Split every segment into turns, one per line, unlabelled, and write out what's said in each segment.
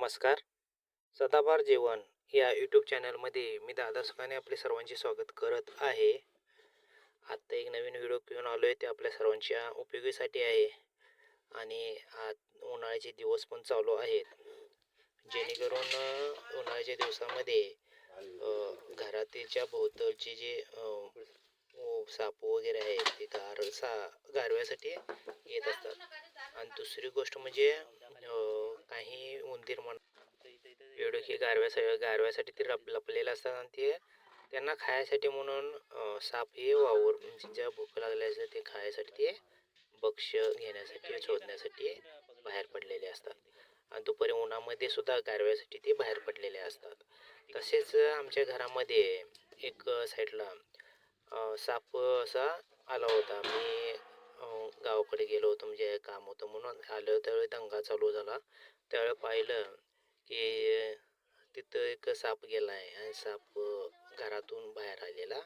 नमस्कार. सदाभार जेवण या यूट्यूब चॅनलमध्ये मी दादा सुखाने आपले सर्वांचे स्वागत करत आहे. आत्ता एक नवीन व्हिडिओ घेऊन आलो आहे ते आपल्या सर्वांच्या उपयोगीसाठी आहे. आणि आत उन्हाळ्याचे दिवस पण चालू आहेत. जेणेकरून उन्हाळ्याच्या दिवसामध्ये घरातील घरातीलच्या भोवतालचे जे साप वगैरे आहेत ते गार सा गारव्यासाठी येत असतात. आणि दुसरी गोष्ट म्हणजे काही उंदीर म्हणा. येडोकी गारव्यासाठी गारव्यासाठी ते लप लपलेलं असतात आणि ते त्यांना खायसाठी म्हणून साप हे वावर म्हणजे ज्या भूक लागल्या असतात ते खायसाठी ते भक्ष घेण्यासाठी शोधण्यासाठी बाहेर पडलेले असतात. आणि दुपारी उन्हामध्ये सुद्धा गारव्यासाठी ते बाहेर पडलेले असतात. तसेच आमच्या घरामध्ये एक साईडला साप असा आला होता. मी गावाकडे गेलो होतो म्हणजे काम होतं म्हणून. आलो त्यावेळी दंगा चालू झाला. त्यावेळेला पाहिलं की तिथं एक साप गेला आहे आणि साप घरातून बाहेर आलेला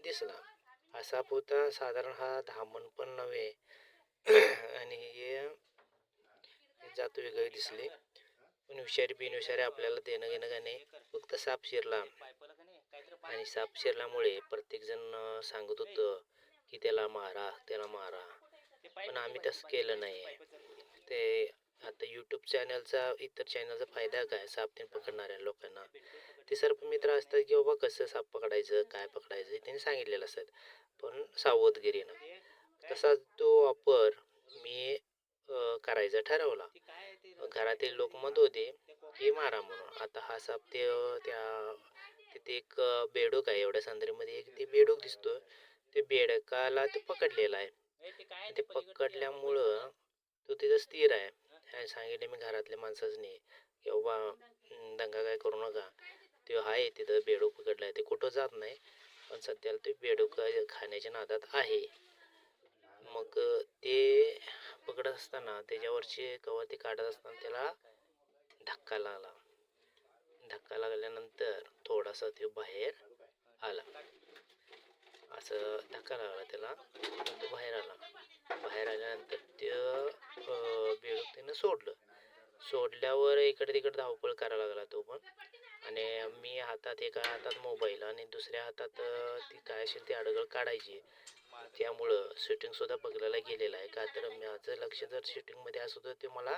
दिसला. हा साप होता साधारण हा धामण पण नव्हे. आणि हे जात वेगळे दिसले. पण हुशारी बिनहुशारी आपल्याला देणं घेणं का नाही फक्त साप शिरला. आणि साप शिरल्यामुळे प्रत्येकजण सांगत होतं की त्याला मारा त्याला मारा. पण आम्ही तसं केलं नाही. ते आता यूट्यूब चॅनलचा इतर चॅनलचा फायदा काय? साप ते पकडणाऱ्या लोकांना. ते सर्प मित्र असतात की बाबा कसं साप पकडायचं काय पकडायचं हे त्यांनी सांगितलेलं असतात पण सावधगिरीनं. तसा तो वापर मी करायचा ठरवला. घरातील लोक म्हणत होते की मारा म्हणून. आता हा साप ते त्या तिथे एक बेडूक आहे. एवढ्या संदरीमध्ये एक ते बेडूक दिसतो ते बेडकाला ते पकडलेलं आहे. ते पकडल्यामुळं तो तिथं स्थिर आहे. आणि सांगितले मी घरातल्या माणसाचनी की बाबा दंगा काय करू नका. ते आहे तिथं बेडूक पकडलं आहे ते कुठं जात नाही पण सध्याला ते बेडूक खाण्याच्या नादात आहे. मग ते पकडत असताना त्याच्यावरचे कवर ते काढत असताना त्याला धक्का लागला. धक्का लागल्यानंतर थोडासा ते बाहेर आला. असं धक्का लागला त्याला तो बाहेर आला. बाहेर आल्यानंतर ते अ, सोडलं. सोडल्यावर इकडे तिकडे धावपळ करायला लागला तो पण. आणि मी हातात एका हातात मोबाईल आणि दुसऱ्या हातात ती काय असेल ती अडगळ काढायची. त्यामुळं शूटिंगसुद्धा बघायला गेलेलं आहे. का तर माझं लक्ष जर शूटिंगमध्ये असत होतं ते मला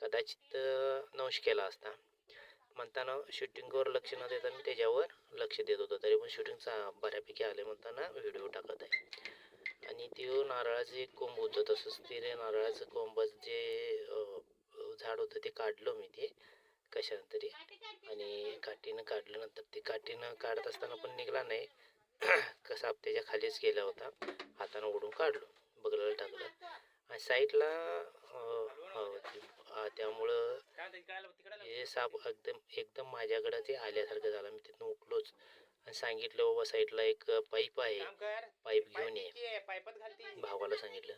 कदाचित नवश केला असता. म्हणताना शूटिंगवर लक्ष न देता मी त्याच्यावर लक्ष देत होतो. तरी पण शूटिंगचा बऱ्यापैकी आले म्हणताना व्हिडिओ टाकत आहे. आणि ते नारळाचं एक कोंब होतं तसंच ते नारळाचं कोंबाचं जे झाड होतं ते काढलं मी ते कशानं तरी. आणि काठीनं काढल्यानंतर ते काठीनं काढत असताना पण निघाला नाही. कसा त्याच्या खालीच गेला होता. हातानं ओढून काढलो बगलाला टाकलं. आणि साईडला हो, त्यामुळं हे साप एकदम एकदम माझ्याकडं ते आल्यासारखं झालं. मी तिथून उठलोच. आणि सांगितलं बाबा साईडला एक पाईप आहे. पाईप घेऊन ये. भावाला सांगितलं.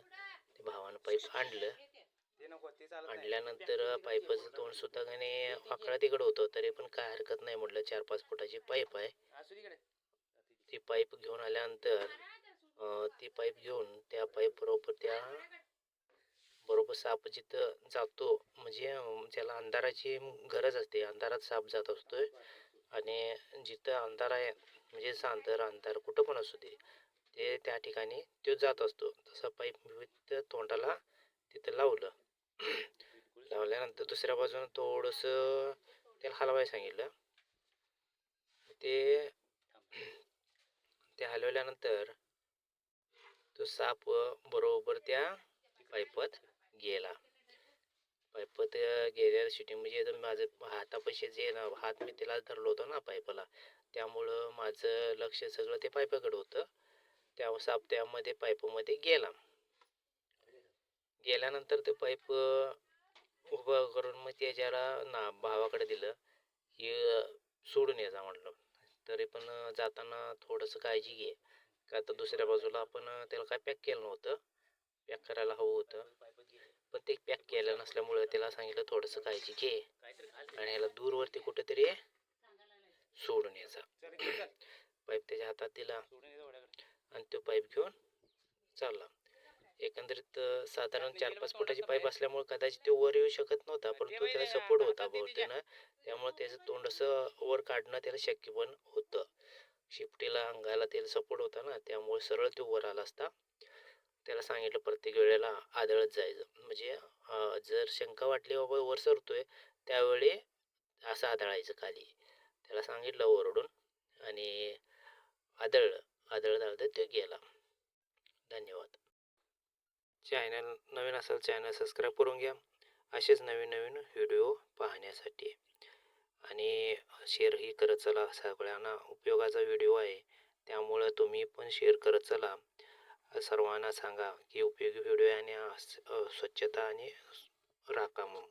ते भावानं पाईप आणलं आणल्यानंतर पाईपाचं तोंड सुद्धा त्याने आकडा तिकडं होतं तरी पण काय हरकत नाही म्हटलं. चार पाच फुटाची पाईप आहे. ती पाईप घेऊन आल्यानंतर ती पाईप घेऊन त्या पाईप बरोबर त्या बरोबर साप जिथं जातो म्हणजे अं, त्याला अंधाराची गरज असते अंधारात साप जात असतोय आणि जिथं अंधार आहे म्हणजे अंधार अंधार कुठं पण असू दे ते त्या ठिकाणी तो जात असतो. तसा पाईप विविध तोंडाला तिथं लावलं. लावल्यानंतर दुसऱ्या बाजूनं थोडंसं त्याला हलवायला सांगितलं. ते ते हलवल्यानंतर तो साप बरोबर त्या पाईपात गेला. पाईपात गेल्या शिटिंग म्हणजे माझं हातापाशी जे ना हात मी त्याला धरलो होतो ना पाईपाला त्यामुळं माझं लक्ष सगळं ते पाईपाकडे होतं. त्या साप त्यामध्ये गेला. गेल्यानंतर ते पाईप उभं करून मग त्याच्याला ना भावाकडे दिलं की सोडून यायचा म्हटलं. तरी पण जाताना थोडंसं काळजी घे. का तर दुसऱ्या बाजूला आपण त्याला काय पॅक केलं नव्हतं. पॅक करायला हवं होतं. पण ते पॅक केलं नसल्यामुळं त्याला सांगितलं थोडंसं काळजी घे आणि ह्याला दूरवरती कुठेतरी सोडून यायचा पाईप त्याच्या हातात दिला आणि तो पाईप घेऊन चालला. एकंदरीत साधारण चार पाच फुटाची पाईप असल्यामुळे कदाचित तो वर येऊ शकत नव्हता परंतु त्याला सपोर्ट होता बहुतेनं त्यामुळे त्याचं तोंड असं वर काढणं त्याला शक्य पण होतं. शिफ्टीला अंगाला त्याला सपोर्ट होता ना त्यामुळे सरळ तो वर आला असता. त्याला सांगितलं प्रत्येक वेळेला आदळत जायचं. म्हणजे जर शंका वाटली बाबा वर सरतोय त्यावेळी असं आदळायचं खाली. त्याला सांगितलं ओरडून आणि आदळलं. आदळत आदळत तो गेला. धन्यवाद. चॅनल नवीन असेल चॅनल सबस्क्राईब करून घ्या. असेच नवीन नवीन व्हिडिओ पाहण्यासाठी. आणि शेअरही करत चला. सगळ्यांना उपयोगाचा व्हिडिओ आहे. त्यामुळं तुम्ही पण शेअर करत चला. सर्वांना सांगा की उपयोगी व्हिडिओ आणि स्वच्छता आणि राखा म्हणून.